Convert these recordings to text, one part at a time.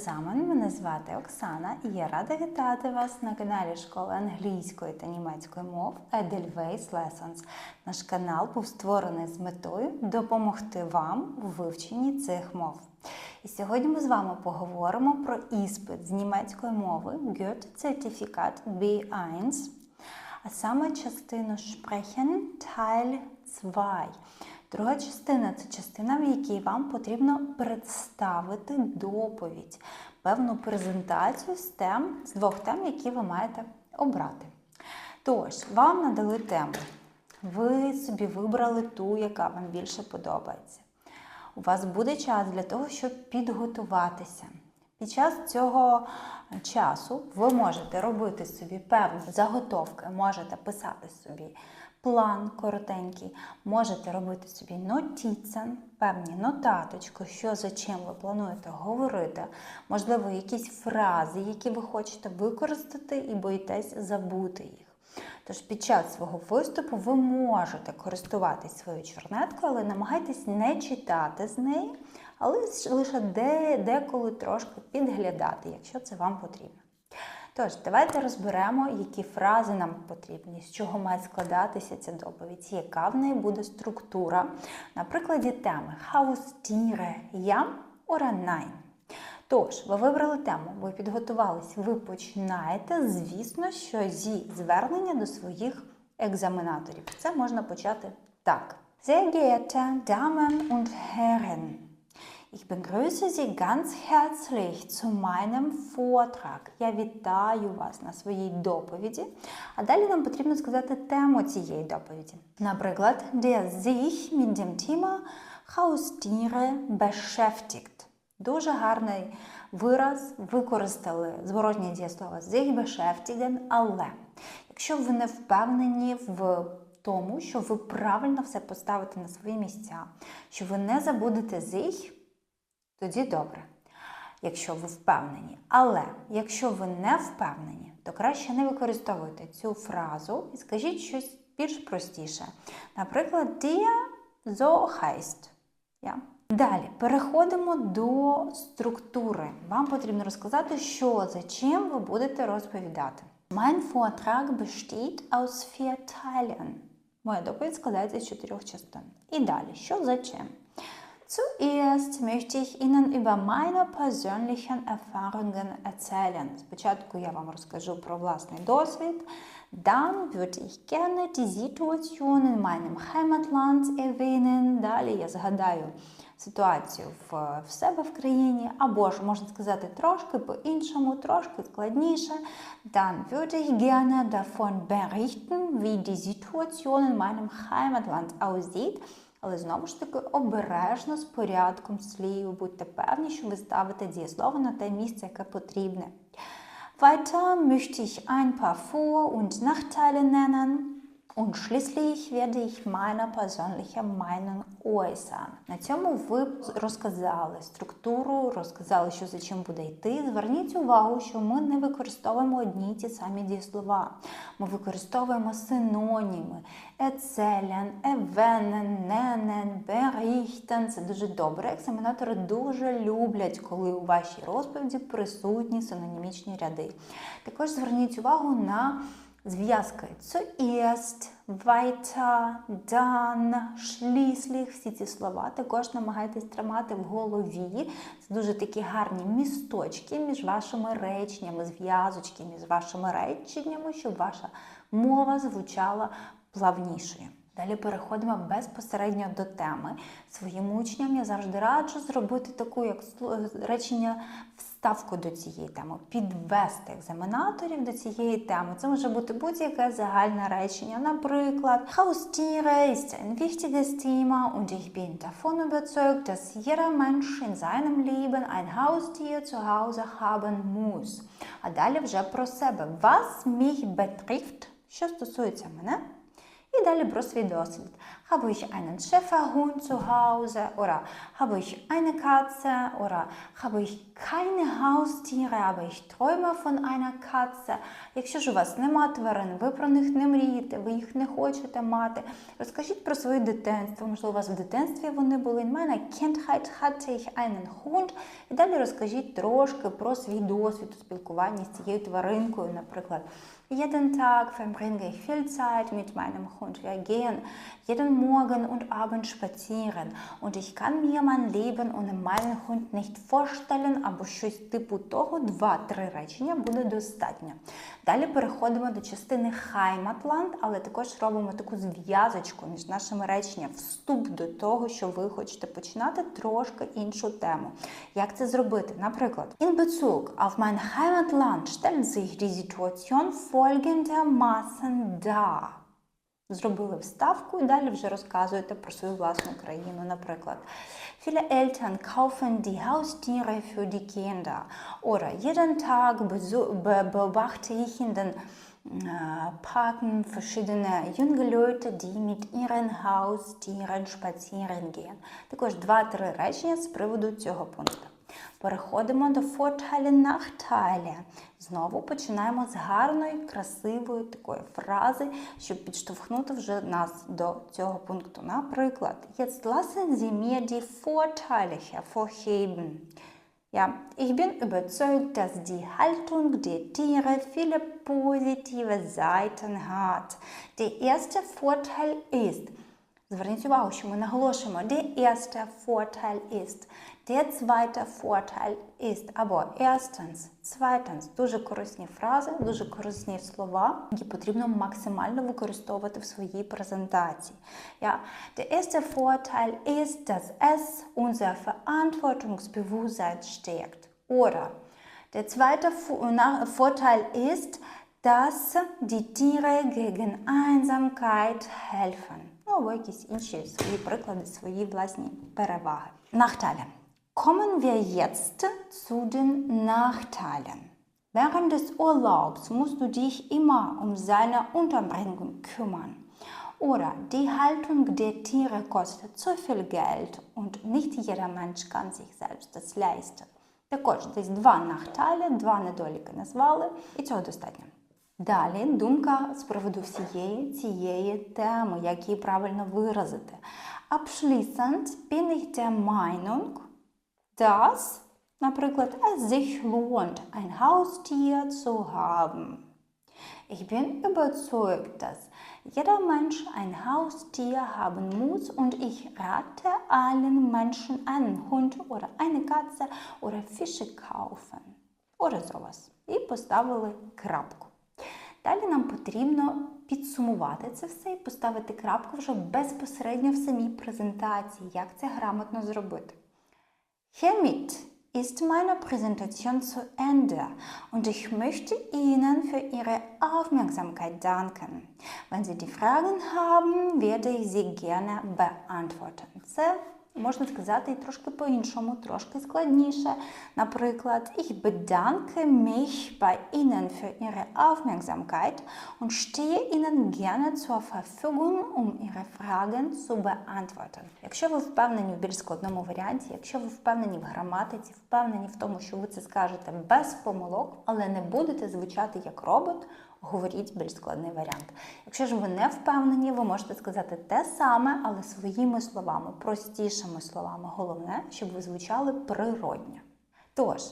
zusammen! Мене звати Оксана і я рада вітати вас на каналі Школи англійської та німецької мов Edelweiss Lessons. Наш канал був створений з метою допомогти вам у вивченні цих мов. І сьогодні ми з вами поговоримо про іспит з німецької мови Goethe-Zertifikat B1, а саме частину Sprechen Teil 2. Друга частина це частина, в якій вам потрібно представити доповідь, певну презентацію з тем, з двох тем, які ви маєте обрати. Тож, вам надали тему. Ви собі вибрали ту, яка вам більше подобається. У вас буде час для того, щоб підготуватися. Під час цього часу ви можете робити собі певні заготовки, можете писати собі план коротенький, можете робити собі нотіцен, певні нотаточки, що за чим ви плануєте говорити, можливо, якісь фрази, які ви хочете використати і боїтесь забути їх. Тож під час свого виступу ви можете користуватись своєю чорнеткою, але намагайтесь не читати з неї, але лише деколи трошки підглядати, якщо це вам потрібно. Тож, давайте розберемо, які фрази нам потрібні, з чого має складатися ця доповідь, яка в неї буде структура. На прикладі теми Haustiere ja oder. Тож, ви вибрали тему, ви підготувались, ви починаєте, звісно, що зі звернення до своїх екзаменаторів. Це можна почати так. Sehr geehrte Damen und Herren, ich begrüße Sie ganz herzlich zu meinem Vortrag. Я вітаю вас на своїй доповіді. А далі нам потрібно сказати тему цієї доповіді. Наприклад, der sich mit dem Thema Haustiere beschäftigt. Дуже гарний вираз використали зворотнє дієслово sich beschäftigen, але якщо ви не впевнені в тому, що ви правильно все поставите на свої місця, що ви не забудете sich, тоді добре, якщо ви впевнені. Але якщо ви не впевнені, то краще не використовуйте цю фразу і скажіть щось більш простіше. Наприклад, die so heißt. Ja? Далі переходимо до структури. Вам потрібно розказати, що за чим ви будете розповідати. Mein Vortrag besteht aus vier Teilen. Моя доповідь складається з чотирьох частин. І далі, що за чим? Zuerst möchte ich Ihnen über meine persönlichen Erfahrungen erzählen. Спочатку я вам розкажу про власний досвід. Dann würde ich gerne die Situation in meinem Heimatland erwähnen. Далі я згадаю ситуацію в, в себе в країні, або ж можна сказати трошки по-іншому, трошки складніше. Dann würde ich gerne davon berichten, wie die Situation in meinem Heimatland aussieht. Але знову ж таки обережно з порядком слів, будьте певні, що ви ставите дієслово на те місце, яке потрібне. Weiter möchte ich ein paar Vor- und Nachteile nennen. Und schließlich werde ich meine persönliche Meinung äußern. На цьому ви розказали структуру, розказали, що за чим буде йти. Зверніть увагу, що ми не використовуємо одні й ті самі дієслова. Ми використовуємо синоніми erzählen, erwähnen, nennen, berichten. Це дуже добре. Екзаменатори дуже люблять, коли у вашій розповіді присутні синонімічні ряди. Також зверніть увагу на зв'язки zuerst, weiter, dann, schließlich. Всі ці слова також намагайтесь тримати в голові. Це дуже такі гарні місточки між вашими реченнями, зв'язочки між вашими реченнями, щоб ваша мова звучала плавнішою. Далі переходимо безпосередньо до теми. Своїм учням я завжди раджу зробити таку як речення вставку до цієї теми, підвести екзаменаторів до цієї теми. Це може бути будь-яке загальне речення. Наприклад, Haustiere ist ein wichtiges Thema und ich bin davon überzeugt, dass jeder Mensch in seinem Leben ein Haustier zu Hause haben muss. А далі вже про себе. Was mich betrifft, що стосується мене. Далі про свій досвід. Habe ich einen Schäferhund zu Hause oder habe ich eine Katze oder habe ich keine Haustiere, aber ich träume von einer Katze. Якщо ж у вас нема тварин, ви про них не мрієте, ви їх не хочете мати. Розкажіть про своє дитинство. Можливо, у вас в дитинстві вони були. In meiner Kindheit hatte ich einen Hund. І далі розкажіть трошки про свій досвід у спілкуванні з цією тваринкою, наприклад. Jeden Tag verbringe ich viel Zeit mit meinem Hund. Wir gehen jeden Morgen und Abend spazieren. Und ich kann mir mein Leben ohne meinen Hund nicht vorstellen, або щось типу того, два-три речення буде достатньо. Далі переходимо до частини Heimatland, але також робимо таку зв'язочку між нашими реченнями, вступ до того, що ви хочете починати трошки іншу тему. Як це зробити? Наприклад, in Bezug auf mein Heimatland stellt sich die Situation folgendermaßen dar. Зробили вставку і далі вже розказуєте про свою власну країну. Наприклад, viele Eltern kaufen die Haustiere für die Kinder. Oder jeden Tag beobachte ich in den äh, Parken verschiedene junge Leute, die mit ihren Haustieren spazieren gehen. Також два-три речення з приводу цього пункту. Переходимо до Vorteile, Nachteile. Знову починаємо з гарної, красивої такої фрази, щоб підштовхнути вже нас до цього пункту. Наприклад, Jetzt lassen Sie mir die Vorteile hervorheben. Ja, ich bin überzeugt, dass die Haltung der Tiere viele positive Seiten hat. Der erste Vorteil ist, Зверніть увагу, що ми наголошуємо der erste Vorteil ist, der zweite Vorteil ist, або erstens, zweitens. Дуже корисні фрази, дуже корисні слова, які потрібно максимально використовувати в своїй презентації. Ja, der erste Vorteil ist, dass es unser Verantwortungsbewusstsein stärkt. Oder der zweite Vo- Na- Vorteil ist, dass die Tiere gegen Einsamkeit helfen. Ну, або якісь інші свої приклади, свої власні переваги. Nachteile. Kommen wir jetzt zu den Nachteilen. Während des Urlaubs musst du dich immer um seine Unterbringung kümmern. Oder die Haltung der Tiere kostet zu viel Geld und nicht jeder Mensch kann sich selbst das leisten. Також десь два нахталі, два недоліки назвали, і цього достатньо. Далі думка з приводу всієї цієї теми, як її правильно виразити. Abschließend bin ich der Meinung, dass, наприклад, es sich lohnt, ein Haustier zu haben. Ich bin überzeugt, dass jeder Mensch ein Haustier haben muss und ich rate allen Menschen einen Hund oder eine Katze oder Fische kaufen. Oder sowas. І поставили крапку. Далі нам потрібно підсумувати це все і поставити крапку вже безпосередньо в самій презентації. Як це грамотно зробити? Hiermit ist meine Präsentation zu Ende und ich möchte Ihnen für Ihre Aufmerksamkeit danken. Wenn Sie die Fragen haben, werde ich sie gerne beantworten. Це можна сказати і трошки по-іншому, трошки складніше. Наприклад, ich bedanke mich bei Ihnen für Ihre Aufmerksamkeit und stehe Ihnen gerne zur Verfügung, um Ihre Fragen zu beantworten. Якщо ви впевнені в більш складному варіанті, якщо ви впевнені в граматиці, впевнені в тому, що ви це скажете без помилок, але не будете звучати як робот, говоріть більш складний варіант. Якщо ж ви не впевнені, ви можете сказати те саме, але своїми словами, простішими словами. Головне, щоб ви звучали природньо. Тож,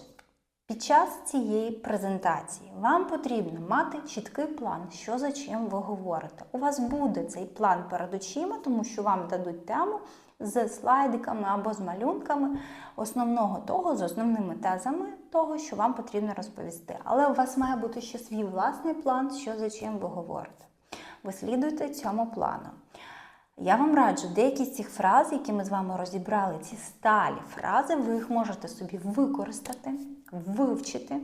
під час цієї презентації вам потрібно мати чіткий план, що за чим ви говорите. У вас буде цей план перед очима, тому що вам дадуть тему з слайдиками або з малюнками основного того, з основними тезами того, що вам потрібно розповісти. Але у вас має бути ще свій власний план, що за чим ви говорите. Ви слідуйте цьому плану. Я вам раджу деякі з цих фраз, які ми з вами розібрали, ці сталі фрази, ви їх можете собі використати, вивчити.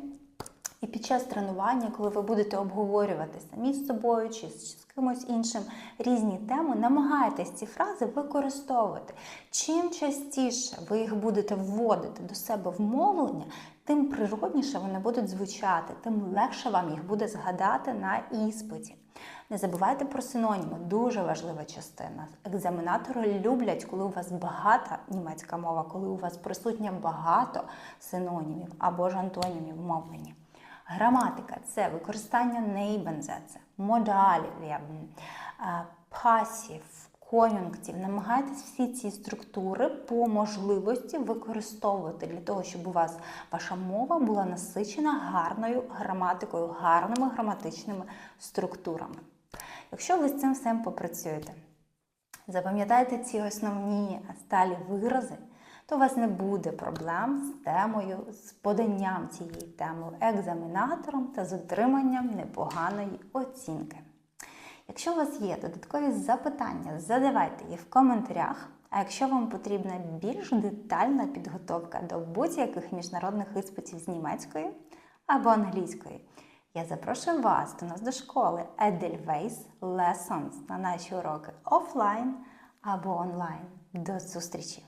І під час тренування, коли ви будете обговорювати самі з собою чи з кимось іншим різні теми, намагайтесь ці фрази використовувати. Чим частіше ви їх будете вводити до себе в мовлення, тим природніше вони будуть звучати, тим легше вам їх буде згадати на іспиті. Не забувайте про синоніми, дуже важлива частина. Екзаменатори люблять, коли у вас багата німецька мова, коли у вас присутнє багато синонімів або ж антонімів в мовленні. Граматика це використання нейбензеце, модалів, е, пасів, конюнктів. Намагайтесь всі ці структури по можливості використовувати для того, щоб у вас ваша мова була насичена гарною граматикою, гарними граматичними структурами. Якщо ви з цим всім попрацюєте, запам'ятайте ці основні сталі вирази, то у вас не буде проблем з темою, з поданням цієї теми екзаменатором та з отриманням непоганої оцінки. Якщо у вас є додаткові запитання, задавайте їх в коментарях. А якщо вам потрібна більш детальна підготовка до будь-яких міжнародних іспитів з німецької або англійської, я запрошую вас до нас до школи Edelweiss Lessons на наші уроки офлайн або онлайн. До зустрічі!